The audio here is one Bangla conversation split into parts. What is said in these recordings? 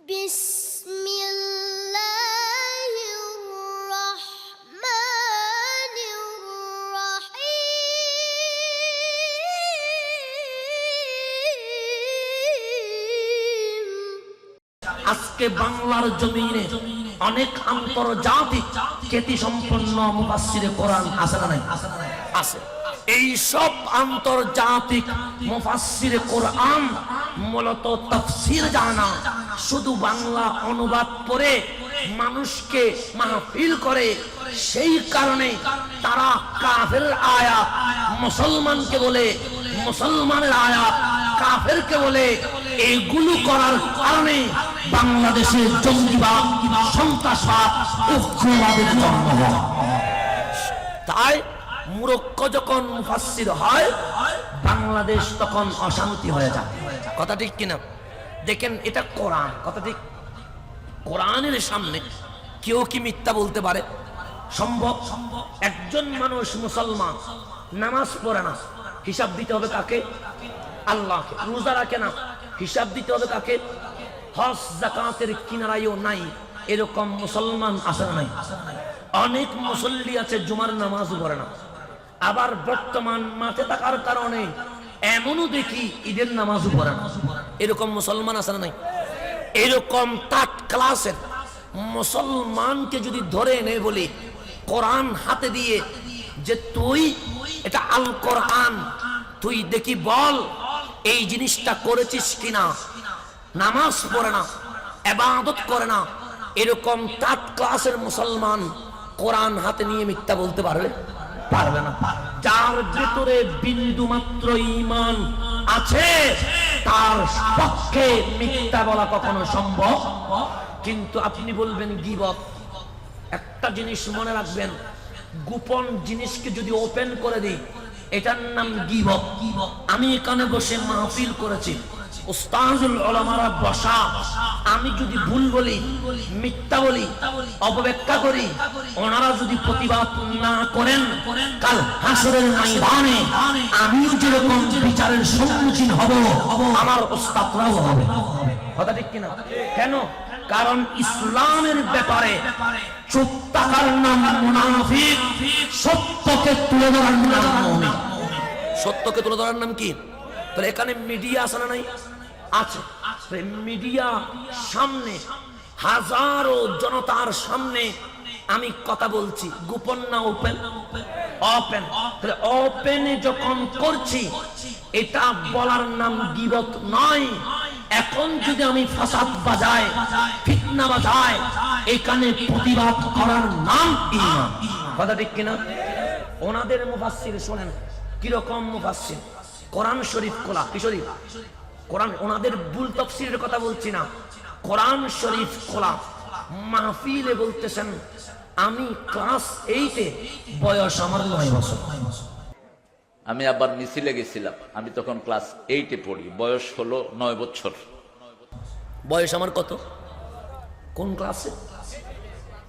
بسم الله الرحمن الرحيم আজকে বাংলার জমিনে অনেক আন্তর্জাতিক খ্যাতি সম্পন্ন মুফাসসিরে কোরআন আছে না নাই আছে এই সব আন্তর্জাতিক মুফাসসিরে কোরআন মূলত তাফসীর জানা। শুধু বাংলা অনুবাদ করে মানুষকে মাহফিল করে, সেই কারণে তারা কাফের আয়াত, মুসলমানকে বলে, মুসলমানের আয়াত, কাফেরকে বলে, এগুলো করার কারণে বাংলাদেশের জঙ্গিবাদ, সন্ত্রাসবাদ উগ্রবাদের জন্ম হয়। তাই মুরক্ষ যখন মুফাসসির হয়, বাংলাদেশ তখন অশান্তি হয়ে যায়। কথা ঠিক কিনা? দেখেন, এটা কোরআন। কথা ঠিক? কোরআনের সামনে কেউ কি মিথ্যা বলতে পারে? সম্ভব? একজন মানুষ মুসলমান, নামাজ পড়ে না, হিসাব দিতে হবে কাকে? আল্লাহকে। রোজা রাখে না, হিসাব দিতে হবে কাকে? হজ জাকাতের কিনারাইও নাই, এরকম মুসলমান আসে নাই? অনেক মুসল্লি আছে, জুমার নামাজ পড়ে না। আবার বর্তমান মাঠে থাকার কারণে এমনও দেখি ঈদের নামাজও পড়ে না। এরকম মুসলমান আছে না নাই? এরকম তাট ক্লাসের মুসলমানকে যদি ধরে এনে বলি, কোরআন হাতে দিয়ে যে তুই, এটা আল কোরআন, তুই দেখি বল, এই জিনিসটা করেছিস কিনা? নামাজ পড়ে না, এবাদত করে না। এরকম তাট ক্লাসের মুসলমান কোরআন হাতে নিয়ে মিথ্যা বলতে পারবে? পারবে না। যার ভেতরে বিন্দু মাত্র ইমান আছে, তার পক্ষে মিথ্যা বলা কখনো সম্ভব। কিন্তু আপনি বলবেন, গিবত। একটা জিনিস মনে রাখবেন, গোপন জিনিসকে যদি ওপেন করে দিই, এটার নাম গিবত। আমি এখানে বসে মাহফিল করেছি। আমি যদি ভুল বলি, মিথ্যা বলি, অপব্যাখ্যা করি, ওনারা যদি প্রতিবাদ না করেন, কাল হাসরের যেরকম বিচারের সম্মুখীন হব, আমার ওস্তাদরাও হবে। কথা ঠিক কিনা? কেন? কারণ ইসলামের ব্যাপারে চুপ থাকার নাম মুনাফিক, সত্যকে তুলে ধরার নাম সত্যকে তুলে ধরার নাম কি? তাহলে এখানে মিডিয়া আছে নাই? আছে। মিডিয়া সামনে, হাজারো জনতার সামনে আমি কথা বলছি। গোপন না ওপেন ওপেন ওপেনে যখন করছি, এটা বলার নাম গিবত নয়। এখন যদি আমি ফাসাদ বাজায়, ফিতনা বাজায়, এখানে প্রতিবাদ করার নাম ইমান কথা ঠিক কিনা? ওনাদের মুফাসসির শোনেন, কীরকম মুফাসসির? কোরআন শরীফ খোলা। কি শরীফ? কোরআন ওনাদের ভুল তফসিরের কথা বলছি না। কোরআন শরীফ খোলা। মাহফিলে বলতেছেন আমি ক্লাস এইটে বয়স আমার নয় বছর। আমি আবার মিছিলে গেছিলাম। আমি তখন ক্লাস এইটে পড়ি। বয়স হলো নয় বছর। বয়স আমার কত? কোন ক্লাসে?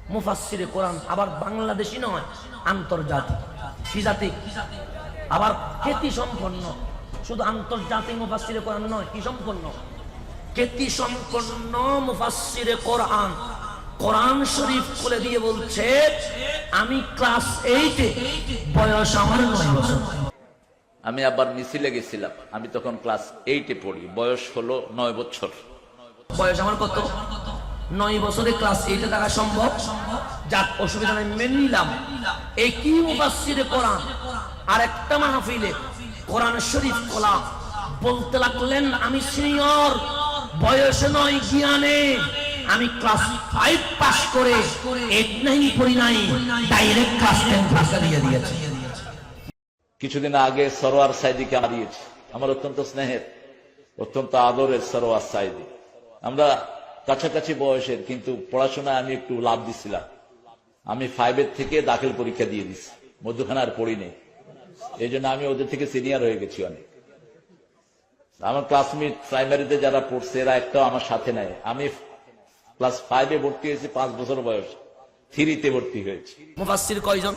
মুফাসসিরে কোরআন। আবার বাংলাদেশি নয় আন্তর্জাতিক। কি জাতি? আবার খ্যাতি সম্পন্ন। শুধু আন্তর্জাতিক মুফাসসিরে কোরআন নয় কি সম্পন্ন খ্যাতি সম্পন্ন মুফাসসিরে কোরআন? কোরআন শরীফ খুলে দিয়ে বলছে আমি ক্লাস এইটে বয়স আমার নয় বছর। আমি আবার মিছিলে গেছিলাম আমি তখন ক্লাস এইটে পড়ি বয়স হলো নয় বছর। বয়স আমার কত? নয় বছরে ক্লাস এইটে থাকা সম্ভব? যাক অসুবিধা নাই মেনে নিলাম। একই মুফাসসিরে কোরআন আর একটা মাহফিলে কোরআন শরীফ কোলা বলতে লাগলেন, আমি সিনিয়র, বয়সে নয়, জ্ঞানে। আমি ক্লাস ফাইভ পাস করে এইট নাইন পড়ি নাই ডাইরেক্ট ক্লাস টেন ভাষা দিয়ে দিয়েছে। কিছুদিন আগে সরোয়ার সাইদিকে হারিয়েছি। আমার অত্যন্ত স্নেহের, অত্যন্ত আদরের সরোয়ার সাইদি। আমরা কাছাকাছি বয়সের, কিন্তু পড়াশোনায় আমি একটু লাভ দিছিলাম। আমি ফাইভের থেকে দাখিল পরীক্ষা দিয়ে দিছি। মধ্যখানে আর পড়িনি এই জন্য আমি ওদের থেকে সিনিয়র হয়ে গেছি অনেক। আমার ক্লাসমেট প্রাইমারিতে যারা পড়ছে, এরা একটাও আমার সাথে নাই। আমি ক্লাস ফাইভে ভর্তি হয়েছি, পাঁচ বছর বয়স। থ্রিতে ভর্তি হয়েছি। মুফাসসির কয়জন?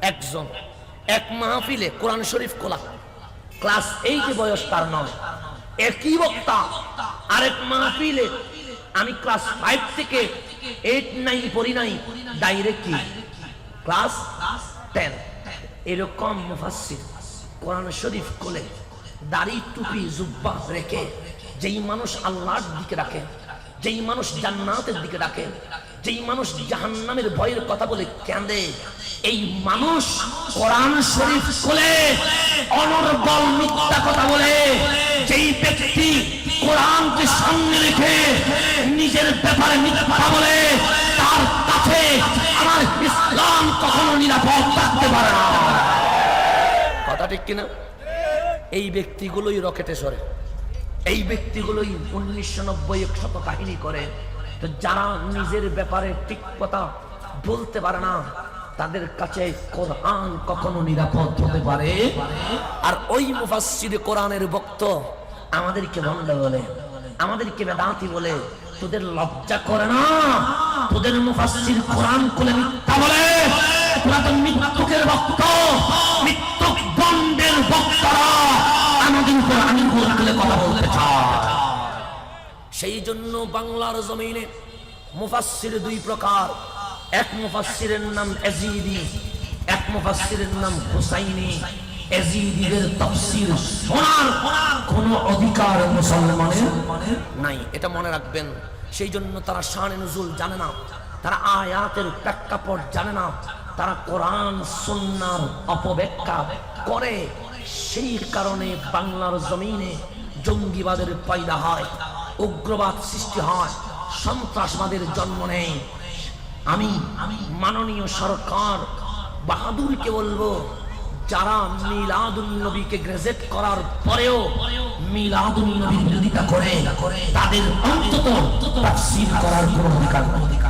একজন। এক মাহফিলে কোরআন শরীফ খোলা। ক্লাস এইট বয়স তার নয়। একই বক্তা। আরেক মাহফিলে আমি ক্লাস ফাইভ থেকে এইট নাইন পড়ি নাই। ডাইরেক্ট কি? ক্লাস টেন এরকম মুফাসসির কোরআন শরীফ কোলে দাড়ি টুপি জুব্বা রেখে যেই মানুষ আল্লাহর দিকে রাখে, যেই মানুষ জান্নাতের দিকে রাখে, যেই মানুষ জাহান্নামের ভয়ের কথা বলে কাঁদে, এই মানুষ কোরআন শরীফ কোলে অনর্বল মিথ্যা কথা বলে। যেই ব্যক্তি কোরআনকে সামনে রেখে নিজের ব্যাপারে মিথ্যা বলে, তার কাছে আমার ইসলাম কখনো নিরাপদ থাকতে পারে না কথা ঠিক কিনা? এই ব্যক্তিগুলোই রকেটে সরে এই ব্যক্তিগুলোই উনিশশো নব্বই একশত কাহিনী করে। তো যারা নিজের ব্যাপারে ঠিক কথা বলতে পারে না, তাদের কাছে কোরআন কখনো নিরাপদ হতে পারে? আর ওই মুফাসসির কোরআনের বক্ত আমাদেরকে বন্ধ বলে, আমাদেরকে বেদাতি বলে, তোদের লজ্জা করে না? তোদের মুফাসসির কোরআন খুলে মিথ্যা বলে? তোরা তো মৃত্যুকের ভক্ত মৃত্যুক সেই জন্য বাংলার জমিনে মুফাসসির দুই প্রকার। এক মুফাসসিরের নাম এজিদি, এক মুফাসসিরের নাম হুসাইনি। অধিকার নাই। এটা মনে রাখবেন, সেই জন্য তারা জানে না, তারা আয়াতের প্রেক্ষাপট জানে না, তারা কোরআন, সুন্নার অপব্যাখ্যা করে। সেই কারণে বাংলার জমিনে জঙ্গিবাদের পয়দা হয়, উগ্রবাদ সৃষ্টি হয়, সন্ত্রাসবাদের জন্ম নেয় আমি মাননীয় সরকার বাহাদুরকে বলব, যারা মিলাদুল নবীকে গ্রাজুয়েট করার পরেও মিলাদুল নবীর বিরোধিতা করে, তাদের অন্তত করার কোনো অধিকার নেই।